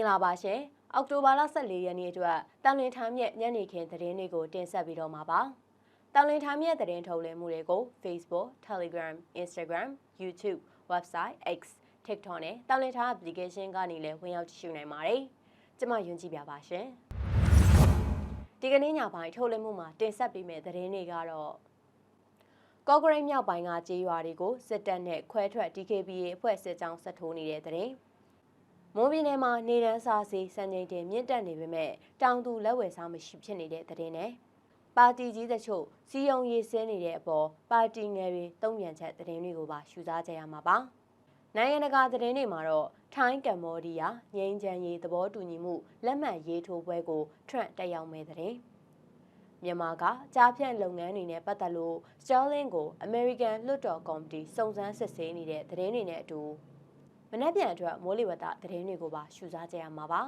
မင်္ဂလာပါရှင်အောက်တိုဘာလ14ရက်နေ့အတွက်တန်လင်းထိုင်းမြက်ညနေခင်းသတင်းတွေကိုတင်ဆက်ပြီးတော့မှာပါတန်လင်းထိုင်းမြက်သတင်းထုတ်လွှင့်မှုတွေကို Facebook, Telegram, Instagram, YouTube, Website, X, TikTok နဲ့တန်လင်းထိုင်း application ကနေလည်းဝင်ရောက်ကြည့်ရှုနိုင်ပါတယ်ကျွန်မယွန်းကြည့်ပြပါရှင်ဒီကနေ့ညပိုင်းထုတ်လွှင့်မှုမှာတင်ဆက်ပေးမယ့်သတင်းတွေကတော့ကော့ဂရိတ်မြောက်ပိုင်းကကြေးရွာတွေကိုစစ်တပ်နဲ့ခွဲထွက် DKBA အဖွဲ့စစ်ကြောင်းဆက်ထိုးနေတဲ့သတင်း မွန်ပြည်နယ်မှာနေတန်းစားစီစံချိန်တင်မြင့်တက်နေပေမဲ့တောင်သူလက်ဝယ်စားမရှိဖြစ်နေတဲ့သတင်းနဲ့ပါတီကြီးတချို့စီယုံရေးဆင်းနေတဲ့အပေါ်ပါတီငယ်တွေတုံ့ပြန်ချက်သတင်းတွေကိုပါရှုစားကြရမှာပါနိုင်ငံတကာသတင်းတွေမှာတော့ထိုင်းကမ္ဘောဒီးယားငြိမ်းချမ်းရေးသဘောတူညီမှုလက်မှတ်ရေးထိုးပွဲကိုထရန့်တက်ရောက်မဲ့တဲ့မြန်မာကကြားဖြန့်လုပ်ငန်းတွေနဲ့ပတ်သက်လို့ Sterling ကို American လွှတ်တော်ကော်မတီစုံစမ်းစစ်ဆေးနေတဲ့သတင်းတွေနဲ့အတူ မနေ့ပြန်အတွက်မိုးလေဝသသတင်းတွေကိုပါရှုစားကြရမှာပါ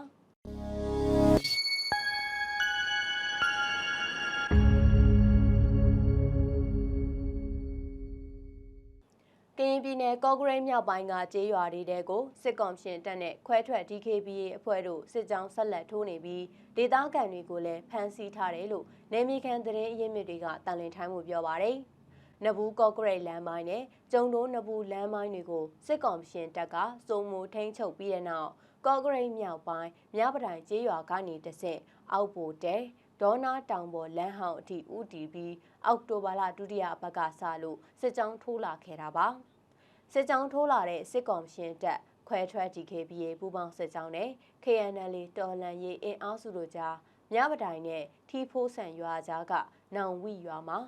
ကရင်ပြည်နယ်ကော့ဂရိတ်မြောက်ပိုင်းကကျေးရွာတွေတဲကိုစစ်ကောင်ရှင်တပ်နဲ့ခွဲထွက် DKBA အဖွဲ့တို့စစ်ကြောင်းဆက်လက်ထိုးနေပြီးဒေသခံတွေကိုလည်းဖမ်းဆီးထားတယ်လို့နေမီခံသတင်းအရင်းမြစ်တွေကတန်လင်ထိုင်းမှုပြောပါရယ်။ နဘူးကော့ဂရိတ်လမ်းပိုင်းနဲ့ကျုံတိုးနဘူးလမ်းပိုင်းတွေကိုစစ်ကောင်ရှင်တပ်ကစုံမူထိန်းချုပ်ပြီးတဲ့နောက်ကော့ဂရိတ်မြောက်ပိုင်းမြပတိုင်ကျေးရွာကနေတဆင့်အောက်ပိုတဲဒေါနာတောင်ပေါ်လမ်းဟောင်းအထိဥတီပြီးအောက်တိုဘာလဒုတိယအပတ်ကစလို့စစ်ကြောင်းထိုးလာခဲ့တာပါစစ်ကြောင်းထိုးလာတဲ့စစ်ကောင်ရှင်တပ်ခွဲထွက် DKBA ပူးပေါင်းစစ်ကြောင်းနဲ့ KNL တော်လန်ရေးအင်အားစုတို့ကြားမြပတိုင်နဲ့ထီဖိုးဆန်ရွာကြားကနောင်ဝိရွာမှာ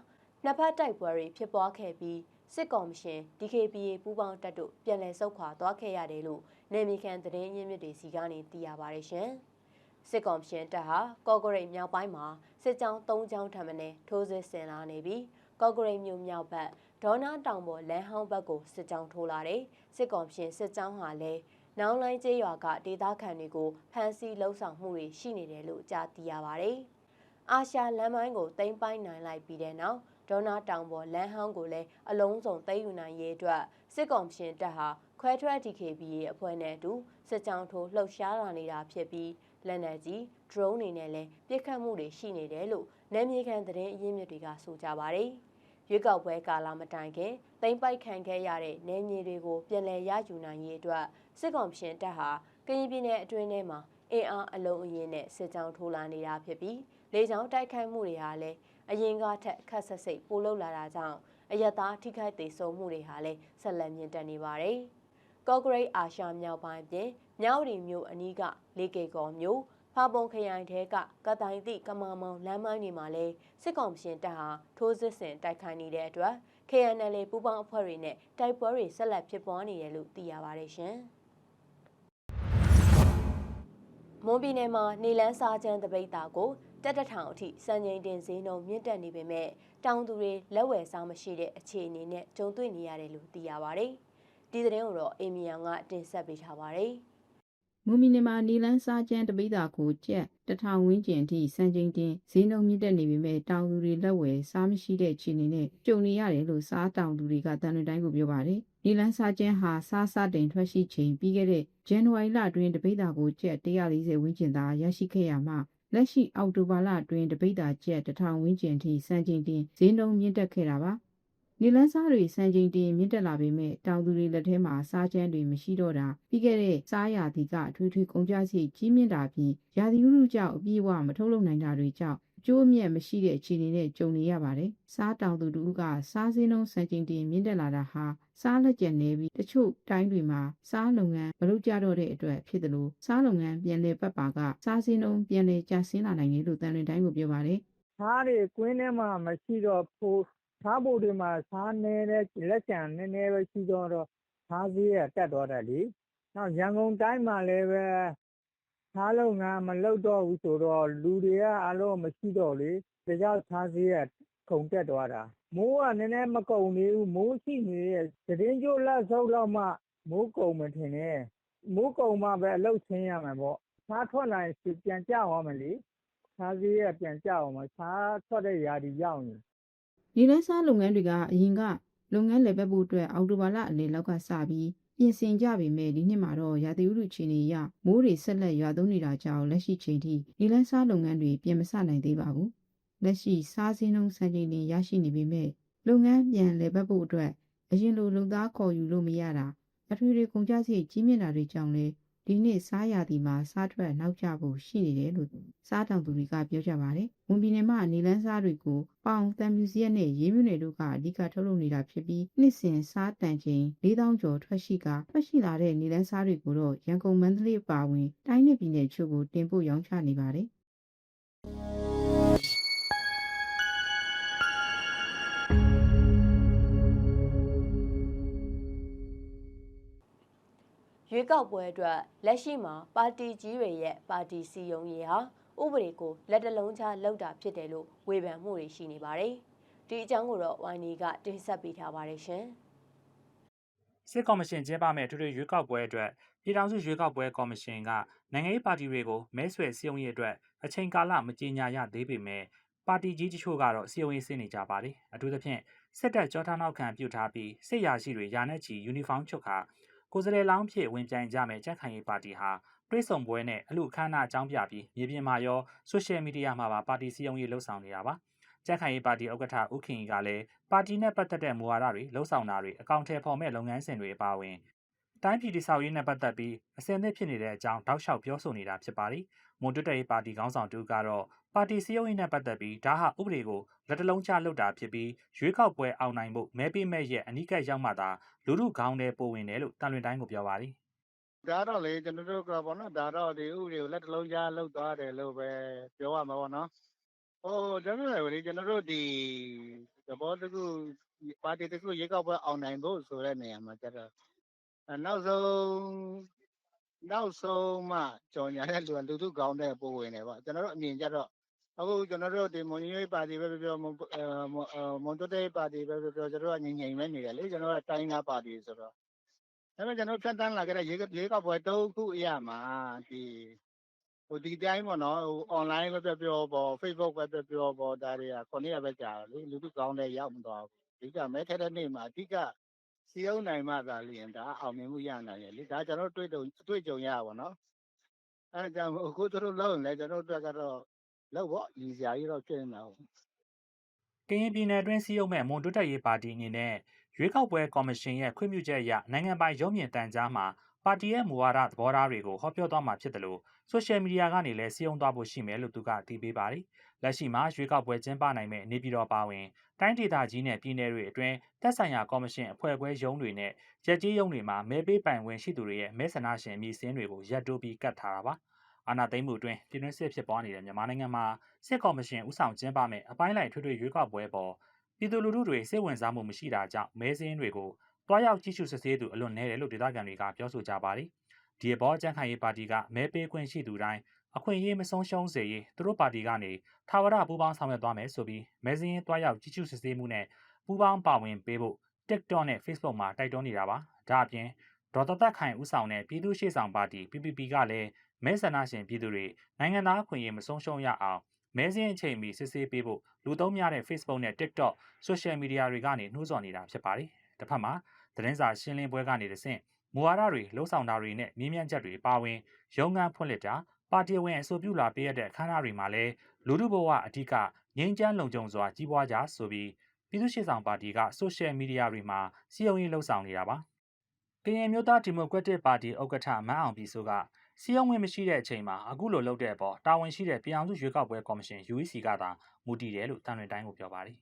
နှစ်ဖက်တိုက်ပွဲတွေဖြစ်ပွားခဲ့ပြီးစစ်ကော်မရှင် DKBA ပူးပေါင်းတပ်တို့ပြန်လည်ဆုတ်ခွာသွားခဲ့ရတယ်လို့နေမီကန်သတင်းရင်းမြစ်တွေစီကနေသိရပါတယ်ရှင်။စစ်ကော်မရှင်တပ်ဟာကော့ဂရိတ်မြောက်ပိုင်းမှာစစ်ကြောင်း၃ကြောင်းထပ်မံထိုးစစ်ဆင်လာနေပြီးကော့ဂရိတ်မြို့မြောက်ဘက်ဒေါနာတောင်ပေါ်လမ်းဟောင်းဘက်ကိုစစ်ကြောင်းထိုးလာတယ်။စစ်ကော်မရှင်စစ်ကြောင်းဟာလည်းနောင်လိုင်းကျေးရွာကဒေသခံတွေကိုဖမ်းဆီးလှုပ်ဆောင်မှုတွေရှိနေတယ်လို့ကြားသိရပါတယ်။အာရှလမ်းမိုင်းကိုတိမ့်ပိုင်းနိုင်လိုက်ပြီးတဲ့နောက် ဒေါနာတောင်ပေါ်လမ်းဟောင်းကိုလည်းအလုံးစုံသိမ်းယူနိုင်ရေးအတွက်စစ်ကောင်ရှင်တပ်ဟာခွဲထွက် DKBA အဖွဲ့နဲ့အတူစစ်ကြောင်းထိုးလှုပ်ရှားလာနေတာဖြစ်ပြီးလက်နက်ကြီး drone တွေနဲ့လည်းပြစ်ခတ်မှုတွေရှိနေတယ်လို့နယ်မြေခံသတင်းအရင်းမြစ်တွေကဆိုကြပါတယ်။ရွေးကောက်ပွဲကာလမတိုင်ခင်တိမ့်ပိုက်ခံခဲ့ရတဲ့နယ်မြေတွေကိုပြန်လည်ရယူနိုင်ရေးအတွက်စစ်ကောင်ရှင်တပ်ဟာကရင်ပြည်နယ်အတွင်းထဲမှာအင်အားအလုံးအင်းနဲ့စစ်ကြောင်းထိုးလာနေတာဖြစ်ပြီးလေကြောင်းတိုက်ခိုက်မှုတွေဟာလည်း အရင်ကထက်ခက်ဆက်စိတ်ပိုလုလာတာကြောင့်အယက်သားထိခိုက်သေးဆုံးမှုတွေဟာလည်းဆက်လက်မြင့်တက်နေပါတယ်။ကော့ဂရိတ်အာရှမြောက်ပိုင်းပြင်မြောက်ရီမြို့အနီးကလေကေကော်မြို့ဖာပုံခရိုင်ထဲကကတိုင်တိကမာမောင်လမ်းမိုင်းတွေမှာလည်းစစ်ကောင်ရှင်တပ်ဟာထိုးစစ်ဆင်တိုက်ခိုက်နေတဲ့အတွက် KNL ပူးပေါင်းအဖွဲ့တွေနဲ့တိုက်ပွဲတွေဆက်လက်ဖြစ်ပွားနေတယ်လို့သိရပါတယ်ရှင်။မွန်ပြည်နယ်မှာနေလန်းစာချမ်းတပိတ်တာကို တက်တထောင်အထိစံချိန်တင်ဈေးနှုန်းမြင့်တက်နေပေမဲ့တောင်သူတွေလက်ဝယ်စားမရှိတဲ့အခြေအနေနဲ့ကြုံတွေ့နေရတယ်လို့သိရပါတယ်။ဒီသတင်းကိုတော့အေမီယန်ကတင်ဆက်ပေးထားပါတယ်။မူမီနီမာနီလန်းစားကျန်းတပိတာကိုကြက်တထောင်ဝန်းကျင်အထိစံချိန်တင်ဈေးနှုန်းမြင့်တက်နေပေမဲ့တောင်သူတွေလက်ဝယ်စားမရှိတဲ့အခြေအနေနဲ့ကြုံနေရတယ်လို့စားတောင်သူတွေကတန်လွင်တိုင်းကိုပြောပါတယ်။နီလန်းစားကျန်းဟာစားစားတင်ထွက်ရှိချိန်ပြီးခဲ့တဲ့ဇန်နဝါရီလအတွင်းတပိတာကိုကြက်140ဝန်းကျင်သာရရှိခဲ့ရမှာ လက်ရှိအောက်တိုဘာလအတွင်းတပိတ်တာကျက်တထောင်ဝန်းကျင်ထိစံချိန်တင်ဈေးနှုန်းမြင့်တက်ခဲ့တာပါ။နေလန်းစားတွေစံချိန်တင်မြင့်တက်လာပေမဲ့တောင်သူတွေလက်ထဲမှာစားချမ်းတွေမရှိတော့တာပြီးခဲ့တဲ့စားရာသီကအထွေထွေကုန်ကျစရိတ်ကြီးမြင့်တာပြင်ရာသီဥတုကြောင့်အပြည့်အဝမထုတ်လုပ်နိုင်တာတွေကြောင့် ကျိုးအမြတ်မရှိတဲ့အခြေအနေနဲ့ကြုံနေရပါတယ်။စားတောင်သူတို့ကစားစင်းလုံးစံချိန်တင်မြင့်တက်လာတာဟာစားလက်ကျန်နေပြီးတချို့တိုင်းတွေမှာစားလုပ်ငန်းမလုပ်ကြတော့တဲ့အတွက်ဖြစ်တယ်လို့စားလုပ်ငန်းပြန်လည်ပတ်ပါကစားစင်းလုံးပြန်လည်ကျဆင်းလာနိုင်တယ်လို့တန်လွင်တိုင်းကိုပြောပါတယ်။စားတွေကွင်းထဲမှာမရှိတော့ဖို့စားဖို့တွေမှာစားနေတဲ့လက်ကျန်နည်းနည်းပဲရှိတော့တော့စားစည်းရတက်သွားတယ်လေ။နောက်ရန်ကုန်တိုင်းမှာလည်းပဲ ထားလုပ်ငန်းမလုပ်တော့ဘူးဆိုတော့လူတွေကအားလုံးမရှိတော့လေ။ဒါကြောင့်ထားစရိတ်ကခုန်တက်သွားတာ။မိုးကနည်းနည်းမကုန်သေးဘူး။မိုးရှိနေသေးတယ်။သီတင်းကျွတ်လတ်ဆုတ်လောက်မှမိုးကုန်မယ်ထင်တယ်။မိုးကုန်မှပဲအလုပ်ဆင်းရမယ်ပေါ့။ဆားထွက်လာရင်ပြန်ကျသွားမယ်လေ။ဆားစရိတ်ကပြန်ကျသွားမယ်။ဆားထွက်တဲ့ရာသီရောက်ရင်။။နေလန်းစားလုပ်ငန်းတွေကအရင်ကလုပ်ငန်းလည်ပတ်ဖို့အတွက်အောက်တိုဘာလအလယ်လောက်ကစပြီး ပြင်ဆင်ကြပေမဲ့ဒီနှစ်မှာတော့ရာသီဥတုအခြေအနေအရမိုးတွေဆက်လက်ရွာသွန်းနေတာကြောင့်လက်ရှိချိန်ထိနေလန်းစားလုပ်ငန်းတွေပြင်မဆနိုင်သေးပါဘူး။လက်ရှိစားစင်းနှုန်းစံချိန်တင်ရရှိနေပေမဲ့လုပ်ငန်းပြန်လည်ပတ်ဖို့အတွက်အရင်လိုလုံသားခေါ်ယူလို့မရတာအထွေထွေကုန်ကျစရိတ်ကြီးမြင့်တာတွေကြောင့်လည်း ဒီနေ့စားရသည်မှာစားထွက်နောက်ကျဖို့ရှိနေတယ်လို့စားတောင်သူတွေကပြောကြပါတယ်။ဝန်ပြည်နယ်မှာနေလန်းစားတွေကိုပေါင်တံမြူစရက်နဲ့ရေးမြွနယ်တို့ကအဓိကထုတ်လုပ်နေတာဖြစ်ပြီးနှစ်စဉ်စားတန်ချိန်4000ကျော်ထွက်ရှိကထွက်ရှိလာတဲ့နေလန်းစားတွေကိုတော့ရန်ကုန်မန္တလေးအပါအဝင်တိုင်းနယ်ပြည်နယ်ချို့ကိုတင်ပို့ရောင်းချနေပါတယ်။ ရွေးကောက်ပွဲအတွက်လက်ရှိမှာပါတီကြီးတွေရဲ့ပါတီစီယုံရေးဟာဥပဒေကိုလက်တလုံးချလောက်တာဖြစ်တယ်လို့ဝေဖန်မှုတွေရှိနေပါတယ်။ဒီအကြောင်းကိုတော့ဝိုင်းနီကတင်ဆက်ပေးထားပါတယ်ရှင်။စစ်ကော်မရှင်ကျင်းပမဲ့ထွေထွေရွေးကောက်ပွဲအတွက်ပြည်ထောင်စုရွေးကောက်ပွဲကော်မရှင်ကနိုင်ငံရေးပါတီတွေကိုမဲဆွယ်စည်းရုံးရေးအတွက်အချိန်ကာလမကြေညာရသေးပေမဲ့ပါတီကြီးတချို့ကတော့စည်းရုံးရေးဆင်းနေကြပါတယ်အထူးသဖြင့်စစ်တပ်ကြောထားနောက်ခံပြုထားပြီးစစ်ရာရှိတွေယာနဲ့ချီယူနီဖောင်းချုပ်ခါ ကိုယ်စားလှယ်လောင်းဖြစ်ဝင်ပြိုင်ကြမဲ့ကြက်ခိုင်ရေးပါတီဟာတွဲဆောင်ပွဲနဲ့အလူအခမ်းအနားအကြောင်းပြပြီးမြေပြင်မှာရောဆိုရှယ်မီဒီယာမှာပါပါတီစည်းရုံးရေးလှုပ်ဆောင်နေတာပါကြက်ခိုင်ရေးပါတီဥက္ကဋ္ဌဦးခင်ကြီးကလည်းပါတီနဲ့ပတ်သက်တဲ့မူဝါဒတွေလှုပ်ဆောင်တာတွေအကောင့်ထဲပေါ်မဲ့လုပ်ငန်းစဉ်တွေအပါအဝင်တိုင်းပြည်တည်ဆောက်ရေးနဲ့ပတ်သက်ပြီးအစင်သစ်ဖြစ်နေတဲ့အကြောင်းတောက်လျှောက်ပြောဆိုနေတာဖြစ်ပါတယ်။မွန်တွတ်ရေးပါတီခေါင်းဆောင်တူကတော့ ပါတီစည်းရုံးရေးနဲ့ပတ်သက်ပြီးဒါဟာဥပဒေကိုလက်တလုံးချလုပ်တာဖြစ်ပြီးရွေးကောက်ပွဲအောင်နိုင်ဖို့မဲပေးမဲ့ရဲ့အနိကရောက်မှသာလူလူခေါင်းထဲပိုဝင်တယ်လို့တန်လွင်တိုင်းကိုပြောပါတယ်။ဒါတော့လေကျွန်တော်တို့ကပေါ့နော်ဒါတော့ဒီဥပဒေကိုလက်တလုံးကြားလောက်သွားတယ်လို့ပဲပြောရမှာပေါ့နော်ဟိုကျွန်တော်တို့လေကျွန်တော်တို့ဒီသဘောတခုပါတီတခုရေကောက်ပွဲအောင်နိုင်ဖို့ဆိုတဲ့နေရာမှာကျတော့အဲနောက်ဆုံးနောက်ဆုံးမှကြော်ညာတဲ့လူကလူထုကောင်းတဲ့ပိုဝင်တယ်ပေါ့ကျွန်တော်တို့အမြင်ကျတော့ အခုကျွန်တော်တို့ဒီမွန်ညွေးပါတီပဲပြောပြောမွန်မွန်တိုတေးပါတီပဲပြောပြောကျွန်တော်တို့ကငြိမ်ငြိမ်ပဲနေတယ်လေကျွန်တော်တို့ကတိုင်းသားပါတီဆိုတော့ဒါပေမဲ့ကျွန်တော်ဖြတ်တန်းလာခဲ့တဲ့ရေရေကောက်ပွဲတုံးခုအရာမှာဒီဟိုဒီတိုင်းပေါ့နော်ဟို online ပဲပြောပြောပေါ့ Facebook ပဲပြောပြောပေါ့ဒါတွေကခုနှစ်ရက်ပဲကြာတယ်လေလူထုကောင်းတဲ့ရောက်မသွားဘူးအဓိကမဲထဲတဲ့နေ့မှာအဓိကစီယုံနိုင်မှသာလျင်ဒါအောင်မြင်မှုရနိုင်တယ်လေဒါကျွန်တော်တွေ့တုံတွေ့ကြုံရပါတော့အဲဒါကြောင့်အခုတို့လုံးလဲကျွန်တော်တို့ကတော့ လောက်ပေါ့ညီစရာကြီးတော့ဖြစ်နေတာဟုတ်ကရင်ပြည်နယ်အတွင်းစည်းရုံးမဲ့မွန်တွတ်တက်ရေးပါတီအနေနဲ့ရွေးကောက်ပွဲကော်မရှင်ရဲ့ခွင့်ပြုချက်အရနိုင်ငံပိုင်ရုံးမြင့်တန်ကြားမှာပါတီရဲ့မူဝါဒသဘောထားတွေကိုဟောပြောသွားမှာဖြစ်တယ်လို့ဆိုရှယ်မီဒီယာကနေလည်းစည်းရုံးသွားဖို့ရှိမယ်လို့သူကတည်ပေးပါတယ်။လက်ရှိမှာရွေးကောက်ပွဲကျင်းပနိုင်မဲ့နေပြည်တော်ပါဝင်တိုင်းဒေသကြီးနဲ့ပြည်နယ်တွေအတွင်းတက်ဆိုင်ရာကော်မရှင်အဖွဲ့အခွဲရုံးတွေနဲ့ရက်ကြီးရုံးတွေမှာမဲပေးပိုင်ဝင်ရှိသူတွေရဲ့မဲဆန္ဒရှင်အမည်စင်းတွေကိုရက်တိုးပြီးကတ်ထားတာပါ။ အာဏာသိမ်းမှုအတွင်းပြည်တွင်းစစ်ဖြစ်ပွားနေတဲ့မြန်မာနိုင်ငံမှာစစ်ကော်မရှင်ဦးဆောင်ကျင်းပမဲ့အပိုင်းလိုက်ထွေထွေရွေးကောက်ပွဲပေါ်ပြည်သူလူထုတွေစိတ်ဝင်စားမှုမရှိတာကြောင့်မဲစင်းတွေကိုတွားရောက်ကြည့်ရှုစစ်ဆေးသူအလွန်နည်းတယ်လို့ဒေသခံတွေကပြောဆိုကြပါတယ်။ဒီအပေါ်ကြံ့ခိုင်ရေးပါတီကမဲပေးခွင့်ရှိသူတိုင်းအခွင့်အရေးမဆုံးရှုံးစေရေးသူတို့ပါတီကနေထာဝရပူးပေါင်းဆောင်ရွက်သွားမယ်ဆိုပြီးမဲစင်းတွားရောက်ကြည့်ရှုစစ်ဆေးမှုနဲ့ပူးပေါင်းပါဝင်ပေးဖို့ TikTok နဲ့ Facebook မှာတိုက်တွန်းနေတာပါ။ဒါအပြင်ဒေါ်တသက်ခိုင်ဦးဆောင်တဲ့ပြည်သူ့ရှေ့ဆောင်ပါတီ PPP ကလည်း မဲဆန္ဒရှင်ပြည်သူတွေနိုင်ငံသားအခွင့်အရေးမဆုံးရှုံးရအောင်မဲစင်းအချိန်မီစစ်ဆေးပေးဖို့လူသုံးများတဲ့ Facebook နဲ့ TikTok social media တွေကနေနှိုးဆော်နေတာဖြစ်ပါတယ်။တစ်ဖက်မှာသတင်းစာရှင်းလင်းပွဲကနေတဆင့်မူဝါဒတွေလှုံ့ဆော်တာတွေနဲ့မြင်းမြန်းချက်တွေပါဝင်ရုံးခန်းဖွင့်လှစ်တာပါတီဝင်အဆိုပြုလာပေးရတဲ့အခမ်းအနားတွေမှာလည်းလူထုဘဝအဓိကငြိမ်းချမ်းလုံခြုံစွာကြီးပွားကြဆိုပြီးပြည်သူ့ရှေ့ဆောင်ပါတီက social media တွေမှာစီယုံရေးလှုံ့ဆော်နေတာပါ။ကရင်မျိုးသားဒီမိုကရက်တစ်ပါတီဥက္ကဋ္ဌမန်းအောင်ပြည်စိုးက စီယုံဝင်မရှိတဲ့အချိန်မှာအခုလိုလုပ်တဲ့အပေါ်တာဝန်ရှိတဲ့ပြည်အောင်စုရွေးကောက်ပွဲကော်မရှင် UEC ကသာမူတည်တယ်လို့တန်လွင်တိုင်းကိုပြောပါတယ်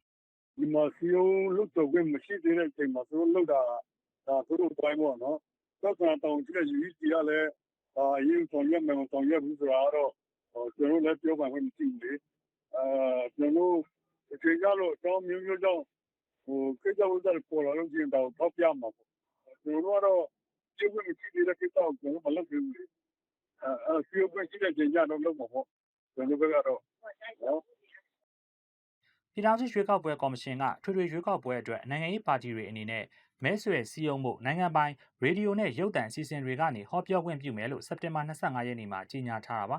ဒီမှာစီယုံလုတ်တော့ခွင့်မရှိသေးတဲ့အချိန်မှာသူတို့လုတ်တာဒါသူတို့တိုင်းပေါ့နော်သက်ဆိုင်တောင်ရှိတဲ့ UEC ကလည်းဒါအရင်ဆောင်ရွက်မယ်မဆောင်ရွက်ဘူးဆိုတာတော့ကျွန်တော်လည်းပြောပါခွင့်မရှိဘူးလေအဲကျွန်တော်အချိန်ကြလို့အကြောင်းမျိုးမျိုးကြောင့်ဟိုကိစ္စဝတ္တပေါ်လာလို့ကျင်တော့ထောက်ပြမှာပေါ့ကျွန်တော်ကတော့ပြုတ်ခွင့်မရှိသေးတဲ့ကိစ္စကိုကျွန်တော်မလုပ်ဘူးလေ အဲအဲစီယုံခွင့်ရှိတဲ့ချိန်ကြတော့လုပ်မှာပေါ့ကျွန်တော်ဘက်ကတော့နော်ပြည်ထောင်စုရွေးကောက်ပွဲကော်မရှင်ကထွေထွေရွေးကောက်ပွဲအတွက်နိုင်ငံရေးပါတီတွေအနေနဲ့မဲဆွယ်စည်းရုံးမှုနိုင်ငံပိုင်ရေဒီယိုနဲ့ရုပ်သံအစီအစဉ်တွေကနေဟောပြောခွင့်ပြုမယ်လို့စက်တင်ဘာ25ရက်နေ့မှာကြေညာထားတာပါ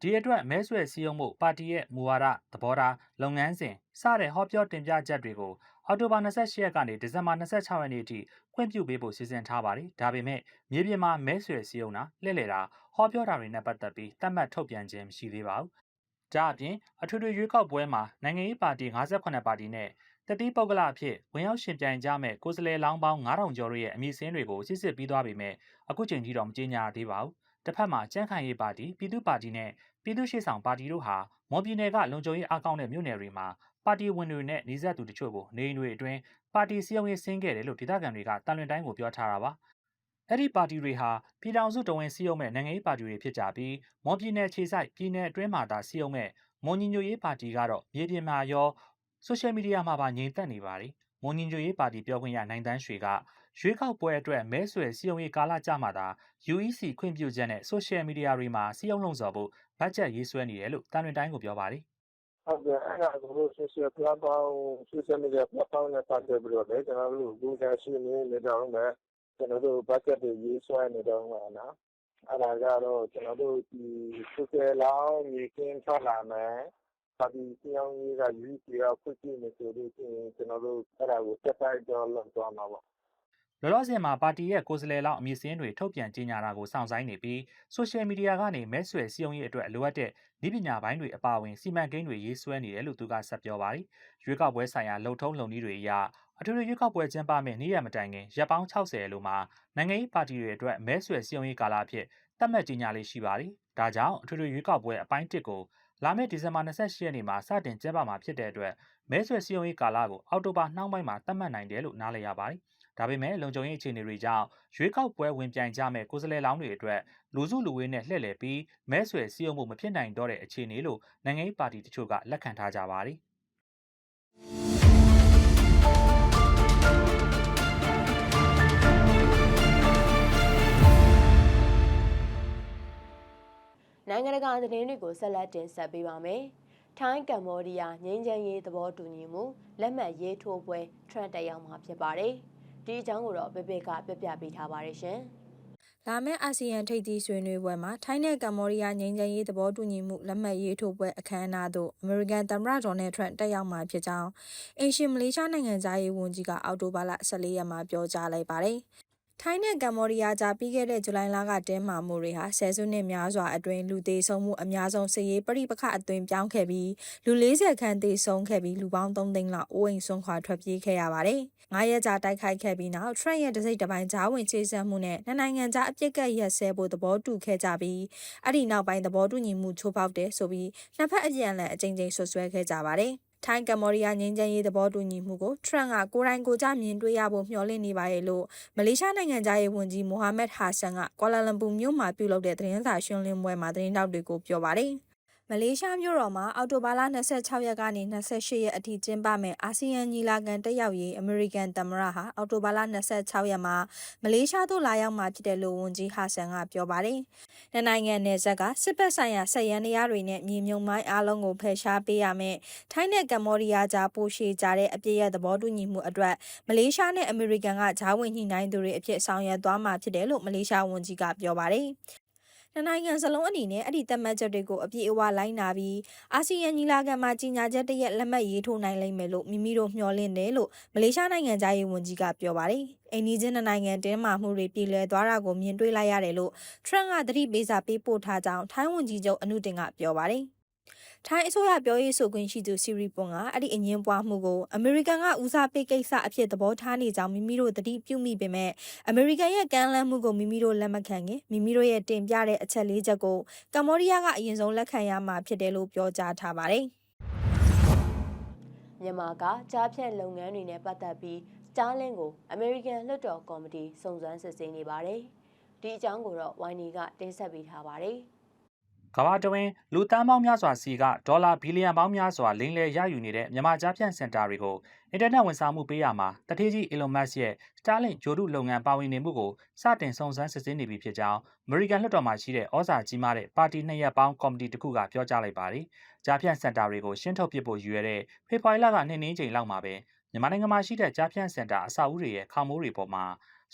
ဒီအတွက်မဲဆွယ်စည်းရုံးမှုပါတီရဲ့မူဝါဒသဘောထားလုပ်ငန်းစဉ်စတဲ့ဟောပြောတင်ပြချက်တွေကို အောက်တိုဘာ28ရက်ကနေဒီဇင်ဘာ26ရက်နေ့အထိခွင့်ပြုပေးဖို့စီစဉ်ထားပါတယ်။ဒါပေမဲ့မြေပြင်မှာမဲဆွယ်စည်းရုံးတာလှည့်လည်တာဟောပြောတာတွေနဲ့ပတ်သက်ပြီးတတ်မှတ်ထုတ်ပြန်ခြင်းမရှိသေးပါဘူး။ဒါအပြင်အထွေထွေရွေးကောက်ပွဲမှာနိုင်ငံရေးပါတီ58ပါတီနဲ့တတိပုဂ္ဂလအဖြစ်ဝင်ရောက်ရှင်ပြိုင်ကြမဲ့ကိုယ်စားလှယ်လောင်းပေါင်း9000ကျော်ရဲ့အမည်စင်းတွေကိုစစ်စစ်ပြီးသွားပေမဲ့အခုချိန်ထိတော့မကြေညာသေးပါဘူး။တစ်ဖက်မှာကြန့်ခိုင်ရေးပါတီပြည်သူ့ပါတီနဲ့ပြည်သူ့ရှေ့ဆောင်ပါတီတို့ဟာမော်ပြည်နယ်ကလုံခြုံရေးအကောင့်တဲ့မြို့နယ်တွေမှာ ပါတီဝင်တွေနဲ့နှီးဆက်သူတချို့ကိုနေအိမ်တွေအတွင်းပါတီစည်းရုံးရေးဆင်းခဲ့တယ်လို့ဒေသခံတွေကတန်လွင်တိုင်းကိုပြောထားတာပါ။အဲ့ဒီပါတီတွေဟာပြည်ထောင်စုတဝန်စည်းရုံးမဲ့နိုင်ငံရေးပါတီတွေဖြစ်ကြပြီးမော်ပြည်နယ်ခြေဆိုင်ပြည်နယ်အတွင်းမှာသာစည်းရုံးမဲ့မွန်ညီညွတ်ရေးပါတီကတော့မြေပြင်မှာရောဆိုရှယ်မီဒီယာမှာပါငြိမ်သက်နေပါတယ်။မွန်ညီညွတ်ရေးပါတီပြောခွင့်ရနိုင်တန်းရွှေကရွေးကောက်ပွဲအတွက်မဲဆွယ်စည်းရုံးရေးကာလကြာမှသာ UEC ခွင့်ပြုချက်နဲ့ social media တွေမှာစည်းရုံးလုံဆော်ဖို့ဘတ်ဂျက်ရေးဆွဲနေတယ်လို့တန်လွင်တိုင်းကိုပြောပါတယ် ဟုတ်ကဲ့အဲ့ဒါကို social platform social media platform နဲ့ပတ်သက်ပြီးတော့လေကျွန်တော်တို့လူသားရှိနေနေတော့မယ်ကျွန်တော်တို့ budget တွေရေးဆွဲနေတော့မှာနော်အဲ့ဒါကတော့ကျွန်တော်တို့ဒီ social လောင်းမြေကင်းထွက်လာမယ်ပါတီပြောင်းရေးက UC ကဖွင့်ပြနေဆိုလို့ရှိရင်ကျွန်တော်တို့အဲ့ဒါကိုတက်တိုက်တော့လောက်သွားမှာပေါ့ လောလောဆယ်မှာပါတီရဲ့ကိုယ်စားလှယ်လောက်အမည်စင်းတွေထုတ်ပြန်ကြေညာတာကိုစောင့်ဆိုင်းနေပြီးဆိုရှယ်မီဒီယာကနေမဲဆွယ်စည်းရုံးရေးအတွက်လိုအပ်တဲ့ဤပညာပိုင်းတွေအပါအဝင်စီမံကိန်းတွေရေးဆွဲနေတယ်လို့သူကဆက်ပြောပါတယ်။ရွေးကောက်ပွဲဆိုင်ရာလုံထုံးလုံနည်းတွေအရအထူးရွေးကောက်ပွဲကျင်းပမယ့်နေ့ရက်မတိုင်ခင်ရက်ပေါင်း60လို့မှာနိုင်ငံရေးပါတီတွေအတွက်မဲဆွယ်စည်းရုံးရေးကာလအဖြစ်သတ်မှတ်ကြေညာလေးရှိပါတယ်။ဒါကြောင့်အထူးရွေးကောက်ပွဲအပိုင်း1ကိုလာမယ့်ဒီဇင်ဘာ28ရက်နေ့မှာစတင်ကျင်းပမှာဖြစ်တဲ့အတွက်မဲဆွယ်စည်းရုံးရေးကာလကိုအောက်တိုဘာနှောင်းပိုင်းမှာသတ်မှတ်နိုင်တယ်လို့နားလည်ရပါတယ်။ ဒါပေမဲ့လုံခြုံရေးအခြေအနေတွေကြောင့်ရွေးကောက်ပွဲဝင်ပြိုင်ကြမဲ့ကိုယ်စားလှယ်လောင်းတွေအတွက်လူစုလူဝေးနဲ့လှည့်လည်ပြီးမဲဆွယ်စည်းရုံးမှုမဖြစ်နိုင်တော့တဲ့အခြေအနေလို့နိုင်ငံရေးပါတီတချို့ကလက်ခံထားကြပါတယ်။နိုင်ငံတကာသတင်းတွေကိုဆက်လက်တင်ဆက်ပေးပါမယ်။ထိုင်းကမ္ဘောဒီးယားငြိမ်းချမ်းရေးသဘောတူညီမှုလက်မှတ်ရေးထိုးပွဲထရန့်တက်ရောက်မှာဖြစ်ပါတယ်။ ဒီအကြောင်းကိုတော့ဘေဘေကပြပြပေးထားပါတယ်ရှင်။လာမယ့်အာဆီယံထိပ်သီးဆွေးနွေးပွဲမှာထိုင်းနဲ့ကမ္ဘောဒီးယားငြိမ်းချမ်းရေးသဘောတူညီမှုလက်မှတ်ရေးထိုးပွဲအခမ်းအနားသို့အမေရိကန်သမ္မတဒေါ်နယ်ထရန့်တက်ရောက်မှာဖြစ်ကြောင်းအင်ရှင်မလေးရှားနိုင်ငံသားရေးဝန်ကြီးကအောက်တိုဘာလ14ရက်မှာပြောကြားလိုက်ပါတယ်။ထိုင်းနဲ့ကမ္ဘောဒီးယားကြားပြီးခဲ့တဲ့ဇူလိုင်လကတင်းမာမှုတွေဟာဆယ်စုနှစ်များစွာအတွင်းလူသေးဆုံးမှုအများဆုံးစစ်ရေးပြဋိပခအသွင်ပြောင်းခဲ့ပြီးလူ40ခန့်သေဆုံးခဲ့ပြီးလူပေါင်း3သိန်းလောက်အိုးအိမ်ဆွန့်ခွာထွက်ပြေးခဲ့ရပါတယ်။ ငါးရက်ကြာတိုက်ခိုက်ခဲ့ပြီးနောက်ထရန့်ရဲ့တစိမ့်တစ်ပိုင်းဂျားဝင်ချေစက်မှုနဲ့နှစ်နိုင်ငံကြားအပြစ်ကတ်ရက်စဲဖို့သဘောတူခဲ့ကြပြီးအဲ့ဒီနောက်ပိုင်းသဘောတူညီမှုချိုးဖောက်တယ်ဆိုပြီးနှစ်ဖက်အပြန်အလှန်အကြိမ်ကြိမ်ဆွဆွဲခဲ့ကြပါတယ်။ထိုင်းကမ္ဘောဒီးယားငြိမ်းချမ်းရေးသဘောတူညီမှုကိုထရန့်ကကိုယ်တိုင်ကိုယ်ကျမြင်တွေ့ရဖို့မျှော်လင့်နေပါရဲ့လို့မလေးရှားနိုင်ငံသားရေးဝန်ကြီးမိုဟာမက်ဟာဆန်ကကွာလာလမ်ပူမြို့မှာပြုလုပ်တဲ့သတင်းစာရှင်းလင်းပွဲမှာသတင်းတောက်တွေကိုပြောပါတယ်။ မလေးရှားမြို့တော်မှာအော်တိုဘာလ26ရက်ကနေ28ရက်အထိကျင်းပမယ့်အာဆီယံညီလာခံတက်ရောက်ရေးအမေရိကန်သမ္မတဟာအော်တိုဘာလ26ရက်မှာမလေးရှားသို့လာရောက်မှာဖြစ်တယ်လို့ဝန်ကြီးဟာဆန်ကပြောပါတယ်။နှစ်နိုင်ငံနယ်စပ်ကစစ်ဘက်ဆိုင်ရာဆက်ရန်တရားတွေနဲ့မြေမြုံမိုင်းအားလုံးကိုဖယ်ရှားပေးရမယ်။ထိုင်းနဲ့ကမ္ဘောဒီးယားကြားပိုရှည်ကြတဲ့အပြည့်ရဲ့သဘောတူညီမှုအတွက်မလေးရှားနဲ့အမေရိကန်ကဂျားဝင်ညှိနှိုင်းသူတွေအဖြစ်ဆောင်ရွက်သွားမှာဖြစ်တယ်လို့မလေးရှားဝန်ကြီးကပြောပါတယ်။ နှစ်နိုင်ငံစလုံးအနေနဲ့အဲ့ဒီသတ်မှတ်ချက်တွေကိုအပြည့်အဝလိုက်နာပြီးအာဆီယံညီလာခံမှာကြီးညာချက်တရက်လက်မှတ်ရေးထိုးနိုင်လိမ့်မယ်လို့မိမိတို့မျှော်လင့်တယ်လို့မလေးရှားနိုင်ငံသားရေးဝန်ကြီးကပြောပါတယ်။အိန္ဒိချင်းနိုင်ငံတင်းမာမှုတွေပြည်လည်သွားတာကိုမြင်တွေ့လိုက်ရတယ်လို့ထရန့်ကသတိပေးစာပေးပို့ထားကြောင်းထိုင်းဝန်ကြီးချုပ်အနုတင်ကပြောပါတယ်။ ထိုင်းအစိုးရပြောရေးဆိုခွင့်ရှိသူစီရီပွန်ကအဲ့ဒီအငင်းပွားမှုကိုအမေရိကန်ကဦးစားပေးကိစ္စအဖြစ်သဘောထားနေကြောင်းမိမိတို့တတိပြုမိပေမဲ့အမေရိကန်ရဲ့ကမ်းလှမ်းမှုကိုမိမိတို့လက်မခံခင်မိမိတို့ရဲ့တင်ပြတဲ့အချက်လေးချက်ကိုကမ္ဘောဒီးယားကအရင်ဆုံးလက်ခံရမှာဖြစ်တယ်လို့ပြောကြားထားပါတယ်။မြန်မာကကြားဖြတ်လုပ်ငန်းတွေနဲ့ပတ်သက်ပြီးကြားလင်းကိုအမေရိကန်လွှတ်တော်ကော်မတီစုံစမ်းစစ်ဆေးနေပါတယ်။ဒီအကြောင်းကိုတော့ဝိုင်းနီကတင်ဆက်ပေးထားပါတယ်။ ကမ္ဘာတဝင်းလူတန်းပေါင်းများစွာစီကဒေါ်လာဘီလီယံပေါင်းများစွာလိမ်လည်ရယူနေတဲ့မြန်မာကြားဖြန့်စင်တာတွေကိုအင်တာနက်ဝန်ဆောင်မှုပေးရမှာတထေးကြီး Elon Musk ရဲ့ Starlink ဂျိုဒုလုပ်ငန်းပါဝင်နေမှုကိုစတင်စုံစမ်းစစ်ဆေးနေပြီဖြစ်ကြောင်းအမေရိကန်လွှတ်တော်မှာရှိတဲ့ဩဇာကြီးမားတဲ့ပါတီနှစ်ရပ်ပေါင်းကော်မတီတစ်ခုကပြောကြားလိုက်ပါတယ်။ကြားဖြန့်စင်တာတွေကိုရှင်းထုတ်ပစ်ဖို့ရည်ရွယ်တဲ့ဖေဖော်ဝါရီလကနှစ်နှင်းချိန်လောက်မှာပဲမြန်မာနိုင်ငံမှာရှိတဲ့ကြားဖြန့်စင်တာအဆောက်အဦတွေရဲ့ခေါင်မိုးတွေပေါ်မှာ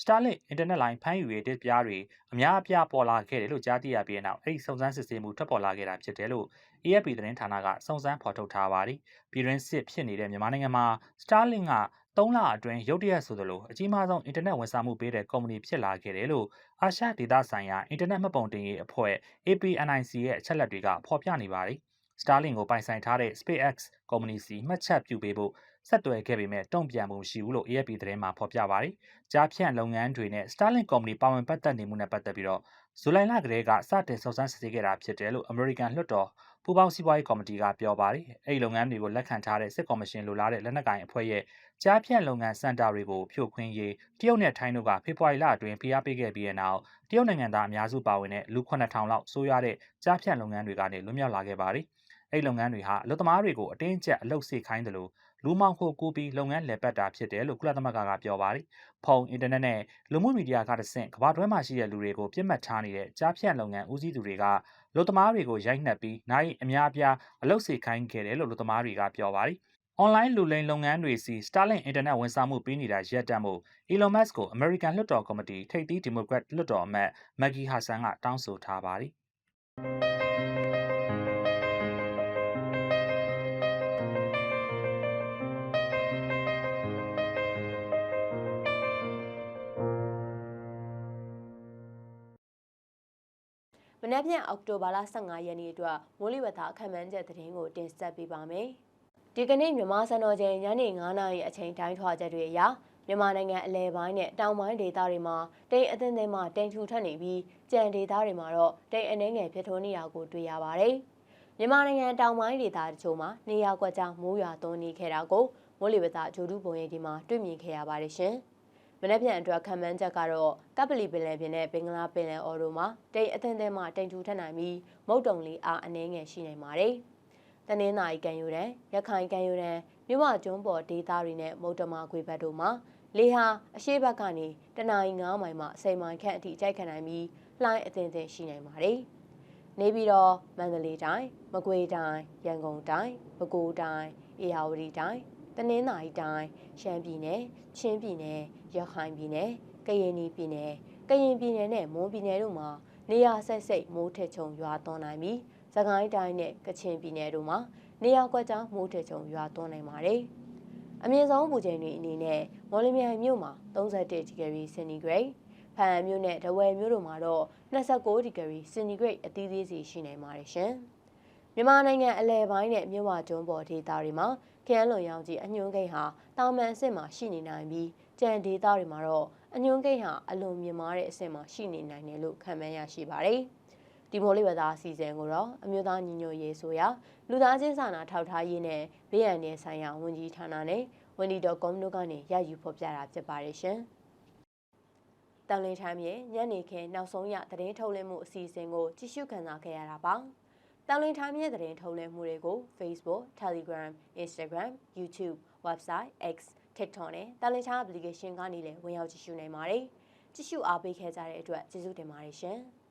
Starlink အင်တာနက်လိုင်းဖမ်းယူရေးတစ်ပြားတွေအများအပြားပေါ်လာခဲ့တယ်လို့ကြားသိရပြီးတဲ့နောက်အဲ့ဒီစုံစမ်းစစ်ဆေးမှုထွက်ပေါ်လာခဲ့တာဖြစ်တယ်လို့ AFP သတင်းဌာနကစုံစမ်းဖော်ထုတ်ထားပါတယ်။ပြည်တွင်းစစ်ဖြစ်နေတဲ့မြန်မာနိုင်ငံမှာ Starlink က3လအတွင်းရုတ်တရက်ဆိုသလိုအကြီးမားဆုံးအင်တာနက်ဝန်ဆောင်မှုပေးတဲ့ကုမ္ပဏီဖြစ်လာခဲ့တယ်လို့အာရှဒေသဆိုင်ရာအင်တာနက်မှတ်ပုံတင်ရေးအဖွဲ့ APNIC ရဲ့အချက်လက်တွေကဖော်ပြနေပါတယ်။ Starlink ကိုပိုင်ဆိုင်ထားတဲ့ SpaceX ကုမ္ပဏီစီမှတ်ချက်ပြုပေးဖို့ ဆက်သွယ်ခဲ့ပေမဲ့တုံ့ပြန်မှုမရှိဘူးလို့ AFP သတင်းမှာဖော်ပြပါတယ်။ကြားဖြန့်လုပ်ငန်းတွေနဲ့ Starlink ကုမ္ပဏီပါဝင်ပတ်သက်နေမှုနဲ့ပတ်သက်ပြီးတော့ဇူလိုင်လကတည်းကစတင်စုံစမ်းစစ်ဆေးခဲ့တာဖြစ်တယ်လို့ American လွှတ်တော်ပူးပေါင်းစီးပွားရေးကော်မတီကပြောပါတယ်။အဲ့ဒီလုပ်ငန်းတွေကိုလက်ခံထားတဲ့စစ်ကော်မရှင်လိုလားတဲ့လက်နက်ကိုင်အဖွဲ့ရဲ့ကြားဖြန့်လုပ်ငန်းစင်တာတွေကိုဖြိုခွင်းရေးတရုတ်နဲ့ထိုင်းတို့ကဖေဖော်ဝါရီလအတွင်းဖိအားပေးခဲ့ပြီးတဲ့နောက်တရုတ်နိုင်ငံသားအများစုပါဝင်တဲ့လူ9000လောက်ဆိုးရွားတဲ့ကြားဖြန့်လုပ်ငန်းတွေကနေလွတ်မြောက်လာခဲ့ပါတယ်။အဲ့ဒီလုပ်ငန်းတွေဟာအလုပ်သမားတွေကိုအတင်းကျပ်အလုပ်စေခိုင်းတယ်လို့ လူမောင်ခိုကိုပြီးလုပ်ငန်းလည်ပတ်တာဖြစ်တယ်လို့ကုလသမဂ္ဂကပြောပါတယ်။ဖုန်းအင်တာနက်နဲ့လူမှုမီဒီယာကတဆင့်ကမ္ဘာတွင်းမှာရှိတဲ့လူတွေကိုပြစ်မှတ်ထားနေတဲ့ကြားဖြန့်လုပ်ငန်းဦးစီးသူတွေကလူသမားတွေကိုရိုက်နှက်ပြီးနိုင်အများအပြားအလုပ်စေခိုင်းခဲ့တယ်လို့လူသမားတွေကပြောပါတယ်။ online လူလိမ်လုပ်ငန်းတွေစီ Starlink အင်တာနက်ဝန်ဆောင်မှုပေးနေတာရပ်တန့်မှု Elon Musk ကို American လွှတ်တော်ကော်မတီထိပ်သီးဒီမိုကရက်လွှတ်တော်အမတ် Maggie Hassan ကတောင်းဆိုထားပါတယ်။ က်ဖြန်အောက်တိုဘာလ15ရက်နေ့အတွက်မိုးလေဝသအခန့်မှန်းချက်သတင်းကိုတင်ဆက်ပေးပါမယ်။ဒီကနေ့မြန်မာစံတော်ချိန်ညနေ9:00နာရီအချိန်တိုင်းထွာချက်တွေအရမြန်မာနိုင်ငံအလဲပိုင်းနဲ့တောင်ပိုင်းဒေသတွေမှာတိမ်အထင်သင်းမှတိမ်ထူထပ်နေပြီးကြံဒေသတွေမှာတော့တိမ်အနှဲငယ်ဖြစ်ထွန်းနေတာကိုတွေ့ရပါတယ်။မြန်မာနိုင်ငံတောင်ပိုင်းဒေသတချို့မှာနေရာကွက်ကြားမိုးရွာသွန်းနေခဲ့တာကိုမိုးလေဝသဂျိုဒူးပုံရိပ်ဒီမှာတွေ့မြင်ခဲ့ရပါတယ်ရှင်။ မနက်ဖြန်အတွက်ခံမှန်းချက်ကတော့ကပလီပင်လယ်ပြင်နဲ့ဘင်္ဂလားပင်လယ်အော်တို့မှာတိမ်အထင်သင်းမှတိမ်ထူထပ်နိုင်ပြီးမုတ်တုံလေးအားအနှဲငယ်ရှိနိုင်ပါတယ်။တနင်္သာရီကံယူရန်ရခိုင်ကံယူရန်မြဝကျွန်းပေါ်ဒေသတွေနဲ့မုတ်တမခွေဘက်တို့မှာလေဟာအရှိဘက်ကနေတနအီ9မိုင်မှ10မိုင်ခန့်အထိကြိုက်ခံနိုင်ပြီးလှိုင်းအသင်သင်ရှိနိုင်ပါတယ်။နေပြီးတော့မန္တလေးတိုင်းမကွေးတိုင်းရန်ကုန်တိုင်းပဲခူးတိုင်းအေရဝတီတိုင်း တနင်္သာရီတိုင်းရှမ်းပြည်နယ်ချင်းပြည်နယ်ရခိုင်ပြည်နယ်ကရင်ပြည်နယ်ကရင်ပြည်နယ်နဲ့မွန်ပြည်နယ်တို့မှာနေရာဆက်စိတ်မိုးထချုံရွာသွန်းနိုင်ပြီးသခိုင်းတိုင်းနဲ့ကချင်ပြည်နယ်တို့မှာနေရာကွက်ကြားမိုးထချုံရွာသွန်းနိုင်ပါတယ်။အမြင့်ဆုံးပူချိန်တွေအနေနဲ့မော်လမြိုင်မြို့မှာ31ဒီဂရီစင်တီဂရိတ်ဖန်မြို့နဲ့ဒဝယ်မြို့တို့မှာတော့29ဒီဂရီစင်တီဂရိတ်အသီးသီးစီရှိနိုင်ပါတယ်ရှင်။မြန်မာနိုင်ငံအလဲပိုင်းနဲ့မြဝကျွန်းပေါ်ဒေသတွေမှာ ခရမ်းလွန်ရောင်ကြီးအညွှန်းကိန်းဟာတာမန်အဆင့်မှာရှိနေနိုင်ပြီးကြံဒေသတွေမှာတော့အညွှန်းကိန်းဟာအလွန်မြင့်မားတဲ့အဆင့်မှာရှိနေနိုင်တယ်လို့ခန့်မှန်းရရှိပါတယ်။ဒီမိုးလေးဝသအစီအစဉ်ကိုတော့အမျိုးသားညီညွတ်ရေးဆိုရာလူသားချင်းစာနာထောက်ထားရေးနဲ့ဘေးရန်နယ်ဆိုင်ရာဝန်ကြီးဌာနနဲ့ဝန်ဒီတော်ကွန်တို့ကနေရယူဖော်ပြတာဖြစ်ပါတယ်ရှင်။တန်လင်းထမ်းမြေညနေခင်းနောက်ဆုံးရသတင်းထုတ်လွှင့်မှုအစီအစဉ်ကိုကြည့်ရှုခံစားခဲ့ရတာပါ။ တောင်လင်းထားမြင့်သတင်းထုတ်လွှင့်မှုတွေကို Facebook, Telegram, Instagram, YouTube, Website, X TikTok နဲ့တာလင်ချာ application ကနေလည်းဝင်ရောက်ကြည့်ရှုနိုင်ပါတယ်။ကြည့်ရှုအားပေးခဲ့ကြတဲ့အတွက်ကျေးဇူးတင်ပါတယ်ရှင်။